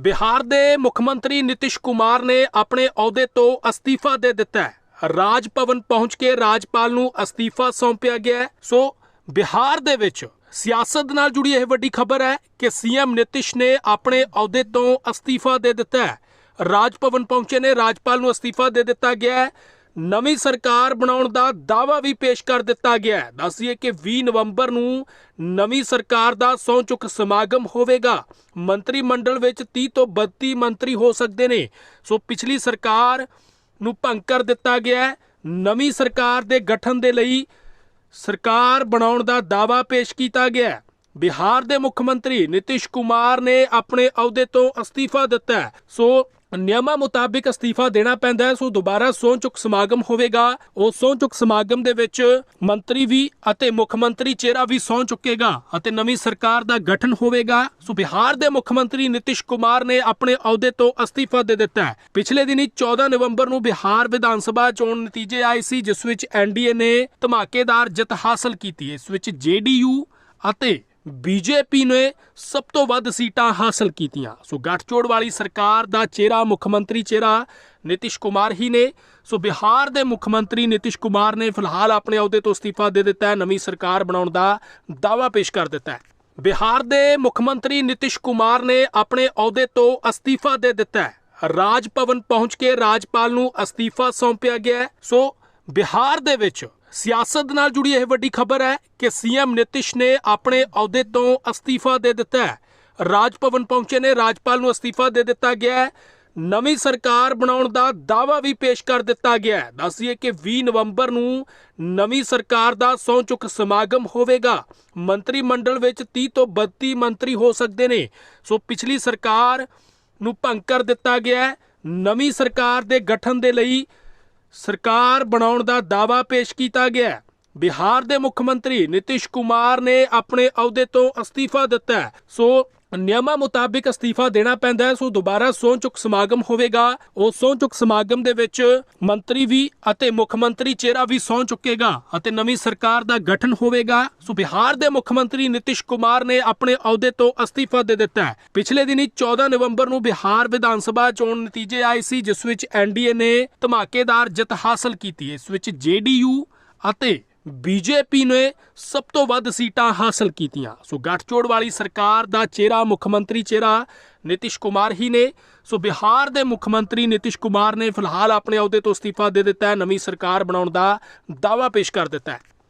ਬਿਹਾਰ ਦੇ ਮੁੱਖ ਮੰਤਰੀ ਨਿਤਿਸ਼ ਕੁਮਾਰ ਨੇ ਆਪਣੇ ਅਹੁਦੇ ਤੋਂ ਅਸਤੀਫਾ ਦੇ ਦਿੱਤਾ ਹੈ। ਰਾਜ ਭਵਨ ਪਹੁੰਚ ਕੇ ਰਾਜਪਾਲ ਨੂੰ ਅਸਤੀਫਾ ਸੌਂਪਿਆ ਗਿਆ ਸੋ ਬਿਹਾਰ ਦੇ ਵਿੱਚ ਸਿਆਸਤ ਨਾਲ ਜੁੜੀ ਇਹ ਵੱਡੀ ਖਬਰ ਹੈ ਕਿ ਸੀਐਮ ਨਿਤਿਸ਼ ਨੇ ਆਪਣੇ ਅਹੁਦੇ ਤੋਂ ਅਸਤੀਫਾ ਦੇ ਦਿੱਤਾ ਹੈ। ਰਾਜ ਭਵਨ ਪਹੁੰਚੇ ਨੇ, ਰਾਜਪਾਲ ਨੂੰ ਅਸਤੀਫਾ ਦੇ ਦਿੱਤਾ ਗਿਆ ਹੈ। ਨਵੀਂ ਸਰਕਾਰ ਬਣਾਉਣ ਦਾ ਦਾਅਵਾ ਵੀ ਪੇਸ਼ ਕਰ ਦਿੱਤਾ ਗਿਆ ਹੈ। ਦੱਸੀਏ ਕਿ 20 ਨਵੰਬਰ ਨੂੰ ਨਵੀਂ ਸਰਕਾਰ ਦਾ ਸਹੁੰ ਚੁੱਕ ਸਮਾਗਮ ਹੋਵੇਗਾ। ਮੰਤਰੀ ਮੰਡਲ ਵਿੱਚ 30 ਤੋਂ 32 ਮੰਤਰੀ ਹੋ ਸਕਦੇ ਨੇ। ਸੋ ਪਿਛਲੀ ਸਰਕਾਰ ਨੂੰ ਭੰਗ ਕਰ ਦਿੱਤਾ ਗਿਆ ਹੈ। ਨਵੀਂ ਸਰਕਾਰ ਦੇ ਗਠਨ ਦੇ ਲਈ ਸਰਕਾਰ ਬਣਾਉਣ ਦਾ ਦਾਅਵਾ ਪੇਸ਼ ਕੀਤਾ ਗਿਆ ਹੈ। ਬਿਹਾਰ ਦੇ ਮੁੱਖ ਮੰਤਰੀ ਨਿਤਿਸ਼ ਕੁਮਾਰ ਨੇ ਆਪਣੇ ਅਹੁਦੇ ਤੋਂ ਅਸਤੀਫਾ ਦਿੱਤਾ ਸੋ ਨਿਯਮਾਂ ਮੁਤਾਬਿਕ ਅਸਤੀਫਾ ਦੇਣਾ ਪੈਂਦਾ ਹੈ, ਸੋ ਦੁਬਾਰਾ ਸਹੁੰ ਚੁੱਕ ਸਮਾਗਮ ਹੋਵੇਗਾ। ਉਹ ਸਹੁੰ ਚੁੱਕ ਸਮਾਗਮ ਦੇ ਵਿੱਚ ਮੰਤਰੀ ਵੀ ਅਤੇ ਮੁੱਖ ਮੰਤਰੀ ਚਿਹਰਾ ਵੀ ਸਹੁੰ ਚੁੱਕੇਗਾ ਅਤੇ ਨਵੀਂ ਸਰਕਾਰ ਦਾ ਗਠਨ ਹੋਵੇਗਾ। ਸੋ ਬਿਹਾਰ ਦੇ ਮੁੱਖ ਮੰਤਰੀ ਨਿਤਿਸ਼ ਕੁਮਾਰ ਨੇ ਆਪਣੇ ਅਹੁਦੇ ਤੋਂ ਅਸਤੀਫਾ ਦੇ ਦਿੱਤਾ ਹੈ। ਪਿਛਲੇ ਦਿਨੀ 14 ਨਵੰਬਰ ਨੂੰ ਬਿਹਾਰ ਵਿਧਾਨ ਸਭਾ ਚੋਣ ਨਤੀਜੇ ਆਏ ਸੀ, ਜਿਸ ਵਿੱਚ ਐਨਡੀਏ ਨੇ ਧਮਾਕੇਦਾਰ ਜਿੱਤ ਹਾਸਲ ਕੀਤੀ। ਇਸ ਵਿੱਚ ਜੇਡੀਯੂ ਅਤੇ ਬੀਜੇਪੀ ਨੇ ਸਭ ਤੋਂ ਵੱਧ ਸੀਟਾਂ ਹਾਸਲ ਕੀਤੀਆਂ। ਸੋ ਗੱਠਜੋੜ ਵਾਲੀ ਸਰਕਾਰ ਦਾ ਚਿਹਰਾ ਮੁੱਖ ਮੰਤਰੀ ਚਿਹਰਾ ਨਿਤਿਸ਼ ਕੁਮਾਰ ਹੀ ਨੇ। ਸੋ ਬਿਹਾਰ ਦੇ ਮੁੱਖ ਮੰਤਰੀ ਨਿਤਿਸ਼ ਕੁਮਾਰ ਨੇ ਫਿਲਹਾਲ ਆਪਣੇ ਅਹੁਦੇ ਤੋਂ ਅਸਤੀਫਾ ਦੇ ਦਿੱਤਾ ਹੈ, ਨਵੀਂ ਸਰਕਾਰ ਬਣਾਉਣ ਦਾ ਦਾਅਵਾ ਪੇਸ਼ ਕਰ ਦਿੱਤਾ ਹੈ। ਬਿਹਾਰ ਦੇ ਮੁੱਖ ਮੰਤਰੀ ਨਿਤਿਸ਼ ਕੁਮਾਰ ਨੇ ਆਪਣੇ ਅਹੁਦੇ ਤੋਂ ਅਸਤੀਫਾ ਦੇ ਦਿੱਤਾ ਹੈ। ਰਾਜ ਭਵਨ ਪਹੁੰਚ ਕੇ ਰਾਜਪਾਲ ਨੂੰ ਅਸਤੀਫਾ ਸੌਂਪਿਆ ਗਿਆ ਸੋ ਬਿਹਾਰ ਦੇ ਵਿੱਚ ਸਿਆਸਤ ਨਾਲ ਜੁੜੀ ਇਹ ਵੱਡੀ ਖਬਰ ਹੈ ਕਿ ਸੀਐਮ ਨਿਤਿਸ਼ ਨੇ ਆਪਣੇ ਅਹੁਦੇ ਤੋਂ ਅਸਤੀਫਾ ਦੇ ਦਿੱਤਾ ਹੈ। ਰਾਜ ਭਵਨ ਪਹੁੰਚੇ ਨੇ। ਰਾਜਪਾਲ ਨੂੰ ਅਸਤੀਫਾ ਦੇ ਦਿੱਤਾ ਗਿਆ ਹੈ। ਨਵੀਂ ਸਰਕਾਰ ਬਣਾਉਣ ਦਾ ਦਾਅਵਾ ਵੀ ਪੇਸ਼ ਕਰ ਦਿੱਤਾ ਗਿਆ ਹੈ। ਦੱਸੀਏ ਕਿ 20 ਨਵੰਬਰ ਨੂੰ ਨਵੀਂ ਸਰਕਾਰ ਦਾ ਸਹੁੰ ਚੁੱਕ ਸਮਾਗਮ ਹੋਵੇਗਾ। ਮੰਤਰੀ ਮੰਡਲ ਵਿੱਚ 30 ਤੋਂ 32 ਮੰਤਰੀ ਹੋ ਸਕਦੇ ਨੇ। ਸੋ ਪਿਛਲੀ ਸਰਕਾਰ ਨੂੰ ਭੰਗ ਕਰ ਦਿੱਤਾ ਗਿਆ ਹੈ। ਨਵੀਂ ਸਰਕਾਰ ਦੇ ਗਠਨ ਦੇ ਲਈ ਸਰਕਾਰ ਬਣਾਉਣ ਦਾ ਦਾਅਵਾ ਪੇਸ਼ ਕੀਤਾ ਗਿਆ ਹੈ। ਬਿਹਾਰ ਦੇ ਮੁੱਖ ਮੰਤਰੀ ਨਿਤਿਸ਼ ਕੁਮਾਰ ਨੇ ਆਪਣੇ ਅਹੁਦੇ ਤੋਂ ਅਸਤੀਫਾ ਦਿੱਤਾ ਸੋ ਨਿਯਮਾਂ ਮੁਤਾਬਿਕ ਅਸਤੀਫਾ ਦੇਣਾ ਪੈਂਦਾ ਹੈ, ਸੋ ਦੁਬਾਰਾ ਸਹੁੰ ਚੁੱਕ ਸਮਾਗਮ ਹੋਵੇਗਾ। ਉਹ ਸਹੁੰ ਚੁੱਕ ਸਮਾਗਮ ਦੇ ਵਿੱਚ ਮੰਤਰੀ ਵੀ ਅਤੇ ਮੁੱਖ ਮੰਤਰੀ ਚਿਹਰਾ ਵੀ ਸਹੁੰ ਚੁੱਕੇਗਾ ਅਤੇ ਨਵੀਂ ਸਰਕਾਰ ਦਾ ਗਠਨ ਹੋਵੇਗਾ। ਸੋ ਬਿਹਾਰ ਦੇ ਮੁੱਖ ਮੰਤਰੀ ਨਿਤਿਸ਼ ਕੁਮਾਰ ਨੇ ਆਪਣੇ ਅਹੁਦੇ ਤੋਂ ਅਸਤੀਫਾ ਦੇ ਦਿੱਤਾ ਹੈ। ਪਿਛਲੇ ਦਿਨੀ 14 ਨਵੰਬਰ ਨੂੰ ਬਿਹਾਰ ਵਿਧਾਨ ਸਭਾ ਚੋਣ ਨਤੀਜੇ ਆਏ ਸੀ, ਜਿਸ ਵਿੱਚ ਐਨਡੀਏ ਨੇ ਧਮਾਕੇਦਾਰ ਜਿੱਤ ਹਾਸਲ ਕੀਤੀ। ਇਸ ਵਿੱਚ ਜੇਡੀਯੂ ਅਤੇ ਬੀਜੇਪੀ ਨੇ ਸਭ ਤੋਂ ਵੱਧ ਸੀਟਾਂ ਹਾਸਲ ਕੀਤੀਆਂ। ਸੋ ਗੱਠਜੋੜ ਵਾਲੀ ਸਰਕਾਰ ਦਾ ਚਿਹਰਾ ਮੁੱਖ ਮੰਤਰੀ ਚਿਹਰਾ ਨਿਤਿਸ਼ ਕੁਮਾਰ ਹੀ ਨੇ। ਸੋ ਬਿਹਾਰ ਦੇ ਮੁੱਖ ਮੰਤਰੀ ਨਿਤਿਸ਼ ਕੁਮਾਰ ਨੇ ਫਿਲਹਾਲ ਆਪਣੇ ਅਹੁਦੇ ਤੋਂ ਅਸਤੀਫਾ ਦੇ ਦਿੱਤਾ ਹੈ। ਨਵੀਂ ਸਰਕਾਰ ਬਣਾਉਣ ਦਾ ਦਾਅਵਾ ਪੇਸ਼ ਕਰ ਦਿੱਤਾ ਹੈ।